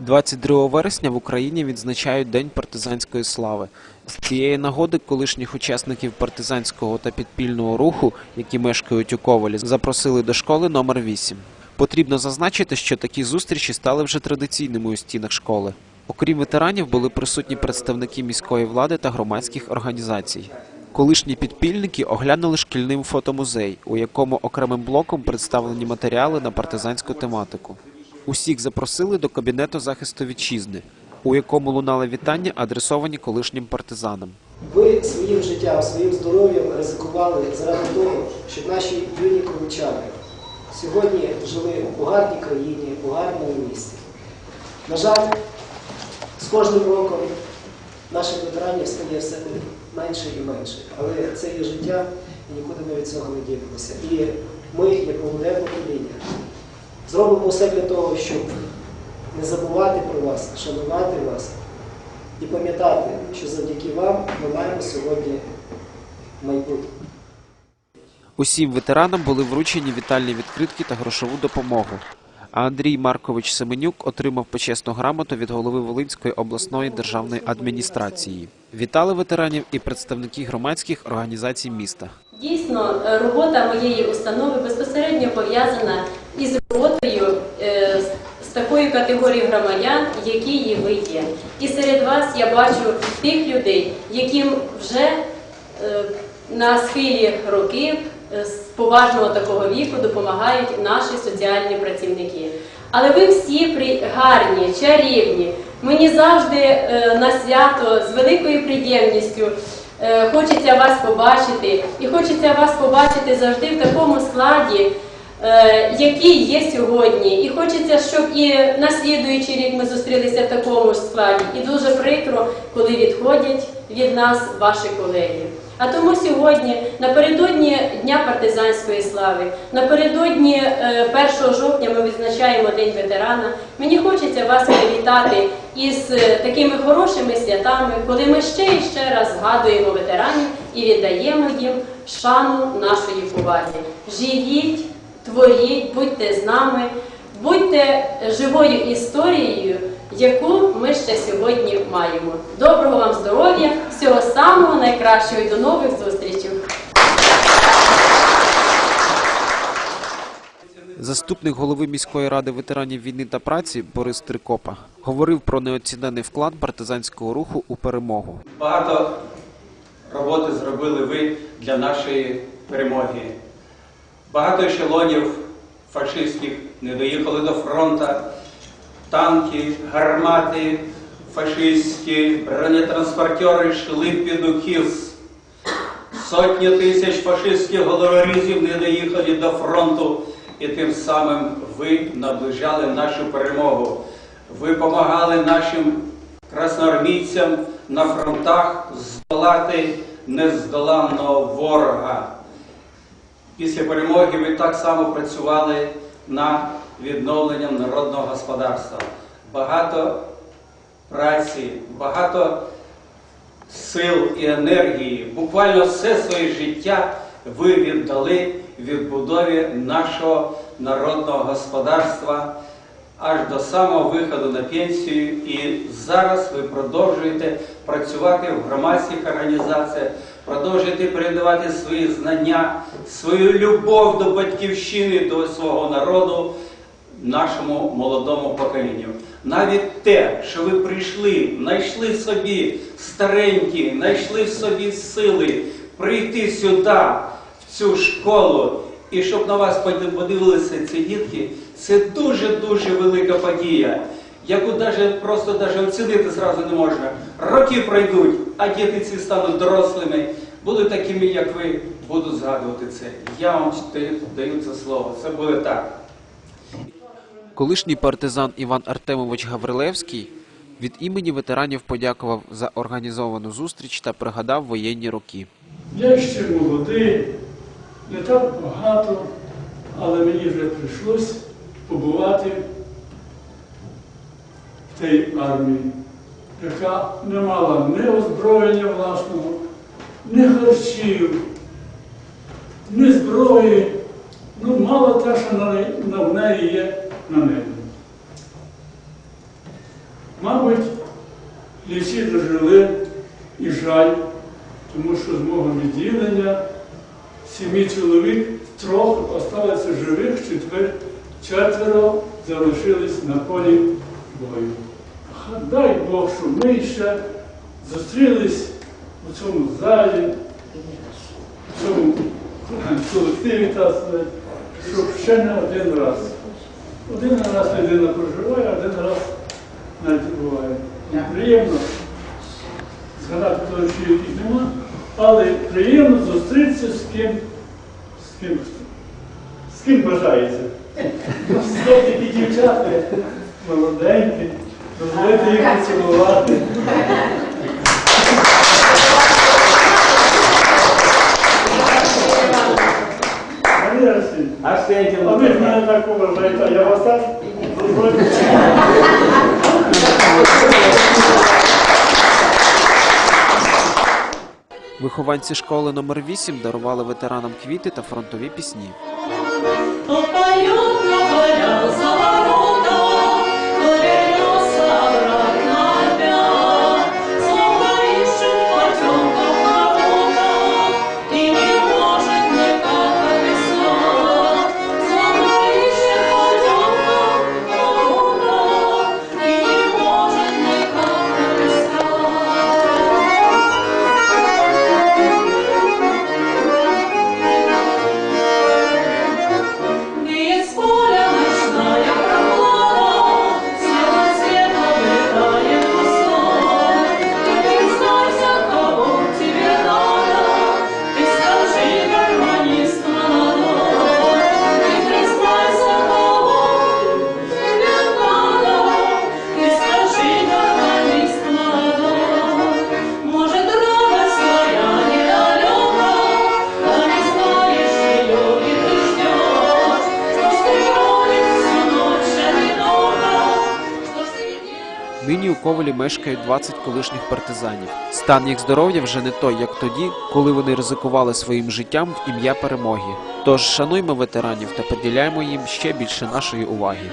22 вересня в Україні відзначають День партизанської слави. З цієї нагоди колишніх учасників партизанського та підпільного руху, які мешкають у Ковалі, запросили до школи номер 8. Потрібно зазначити, що такі зустрічі стали вже традиційними у стінах школи. Окрім ветеранів, були присутні представники міської влади та громадських організацій. Колишні підпільники оглянули шкільний фотомузей, у якому окремим блоком представлені матеріали на партизанську тематику. Усіх запросили до кабінету захисту вітчизни, у якому лунали вітання, адресовані колишнім партизанам. Ви своїм життям, своїм здоров'ям ризикували заради того, щоб наші юні ковичани сьогодні жили у гарній країні, у гарному місті. На жаль, з кожним роком наших ветеранів стає все менше і менше. Але це є життя, і нікуди ми від цього не дінемося. І ми, як молоде покоління, зробимо все для того, щоб не забувати про вас, шанувати вас і пам'ятати, що завдяки вам ми маємо сьогодні майбутнє. Усім ветеранам були вручені вітальні відкритки та грошову допомогу. А Андрій Маркович Семенюк отримав почесну грамоту від голови Волинської обласної державної адміністрації. Вітали ветеранів і представники громадських організацій міста. Дійсно, робота моєї установи безпосередньо пов'язана із роботою такою категорією громадян, які ви є. І серед вас я бачу тих людей, яким вже е, на схилі років е, з поважного такого віку допомагають наші соціальні працівники. Але ви всі гарні, чарівні. Мені завжди е, на свято з великою приємністю Хочеться вас побачити, і хочеться вас побачити завжди в такому складі, який є сьогодні. І хочеться, щоб і на слідуючий рік ми зустрілися в такому ж складі. І дуже прикро, коли відходять від нас ваші колеги. А тому сьогодні, напередодні Дня партизанської слави, напередодні е, 1 жовтня ми відзначаємо День ветерана. Мені хочеться вас привітати із е, такими хорошими святами, коли ми ще і ще раз згадуємо ветеранів і віддаємо їм шану нашої поваги. Живіть, творіть, будьте з нами, будьте живою історією, яку ми ще сьогодні маємо. Доброго вам здоров'я, всього самого найкращого і до нових зустрічей! Заступник голови міської ради ветеранів війни та праці Борис Трикопа говорив про неоцінений вклад партизанського руху у перемогу. Багато роботи зробили ви для нашої перемоги. Багато ешелонів фашистських не доїхали до фронту. Танки, гармати фашистські, бронетранспортери йшли під укіз. Сотні тисяч фашистських головорізів не доїхали до фронту, і тим самим ви наближали нашу перемогу. Ви допомагали нашим красноармійцям на фронтах здолати нездоланного ворога. Після перемоги ви так само працювали над відновленням народного господарства. Багато праці, багато сил і енергії, буквально все своє життя ви віддали відбудові нашого народного господарства аж до самого виходу на пенсію. І зараз ви продовжуєте працювати в громадських організаціях, продовжуєте передавати свої знання, свою любов до батьківщини, до свого народу нашому молодому поколінню. Навіть те, що ви прийшли, знайшли собі старенькі, знайшли в собі сили прийти сюди, в цю школу, і щоб на вас подивилися ці дітки, це дуже-дуже велика подія, яку навіть просто даже оцінити зразу не можна. Роки пройдуть, а діти ці стануть дорослими, будуть такими, як ви, будуть згадувати це. Я вам даю, даю це слово. Це буде так. Колишній партизан Іван Артемович Гаврилевський від імені ветеранів подякував за організовану зустріч та пригадав воєнні роки. Я ще молодий, не так багато, але мені вже прийшлось побувати в тій армії, яка не мала ні озброєння власного, ні харчів, ні зброї, ну мало те, що на неї- на- в неї є на небі. Мабуть, не дожили і жаль, тому що з мого відділення сім'ї чоловік трьох осталося живих, четвер, четверо залишились на полі бою. Дай Бог, що ми ще зустрілись у цьому залі, в цьому колективі, щоб ще не один раз. Один раз людина проживає, один раз навіть буває. Приємно згадати того, що яких нема, але приємно зустрітися з ким, з ким, з ким бажається. Знов такі дівчата, молоденькі, дозволити їх поцілувати. А ви мене так поважаєте, а я вас так дозвольте. Вихованці школи номер 8 дарували ветеранам квіти та фронтові пісні. Ковелі мешкають 20 колишніх партизанів. Стан їх здоров'я вже не той, як тоді, коли вони ризикували своїм життям в ім'я перемоги. Тож шануймо ветеранів та поділяємо їм ще більше нашої уваги.